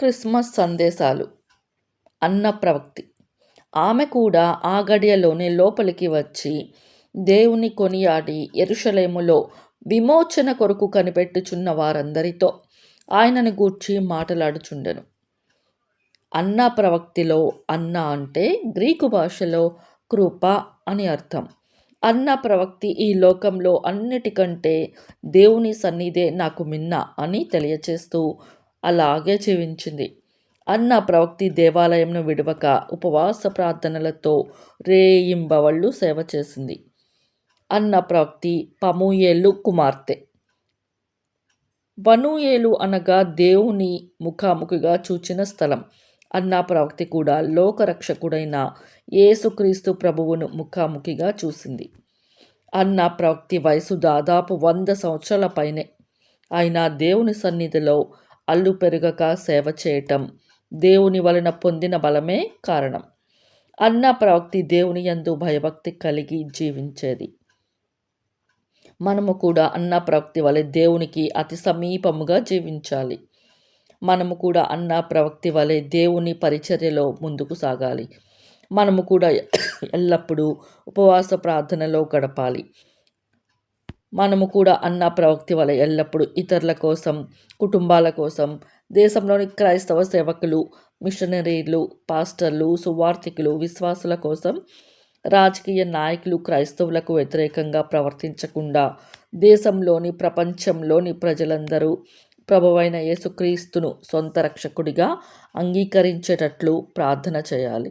Christmas సందేశాలు. అన్న ప్రవక్తి ఆమె కూడా ఆ గడియలోనే లోపలికి వచ్చి దేవుని కొనియాడి ఎరుషలేములో విమోచన కొరకు కనిపెట్టుచున్న వారందరితో ఆయనను గూర్చి మాట్లాడుచుండెను. అన్న ప్రవక్తిలో అన్న అంటే గ్రీకు భాషలో కృప అని అర్థం. అన్న ప్రవక్తి ఈ లోకంలో అన్నిటికంటే దేవుని సన్నిధే నాకు మిన్న అని తెలియచేస్తూ అలాగే జీవించింది. అన్న ప్రవక్తి దేవాలయంను విడవక ఉపవాస ప్రార్థనలతో రేయింబవళ్ళు సేవ చేసింది. అన్న ప్రవక్తి పమూయేలు కుమార్తె. వనూయేలు అనగా దేవుని ముఖాముఖిగా చూచిన స్థలం. అన్న ప్రవక్తి కూడా లోకరక్షకుడైన యేసుక్రీస్తు ప్రభువును ముఖాముఖిగా చూసింది. అన్న ప్రవక్తి వయసు దాదాపు వంద సంవత్సరాల పైనే. ఆయన దేవుని సన్నిధిలో అల్లు పెరగక సేవ చేయటం దేవుని వలన పొందిన బలమే కారణం. అన్న ప్రవక్తి దేవుని యందు భయభక్తి కలిగి జీవించేది. మనము కూడా అన్న ప్రవక్తి వలె దేవునికి అతి సమీపముగా జీవించాలి. మనము కూడా అన్న ప్రవక్తి వలె దేవుని పరిచర్యలో ముందుకు సాగాలి. మనము కూడా ఎల్లప్పుడూ ఉపవాస ప్రార్థనలో గడపాలి. మనము కూడా అన్న ప్రవక్తి వల్ల ఎల్లప్పుడూ ఇతరుల కోసం కుటుంబాల కోసం దేశంలోని క్రైస్తవ సేవకులు మిషనరీలు పాస్టర్లు సువార్థికులు విశ్వాసుల కోసం రాజకీయ నాయకులు క్రైస్తవులకు వ్యతిరేకంగా ప్రవర్తించకుండా దేశంలోని ప్రపంచంలోని ప్రజలందరూ ప్రభువైన యేసుక్రీస్తును సొంత రక్షకుడిగా అంగీకరించేటట్లు ప్రార్థన చేయాలి.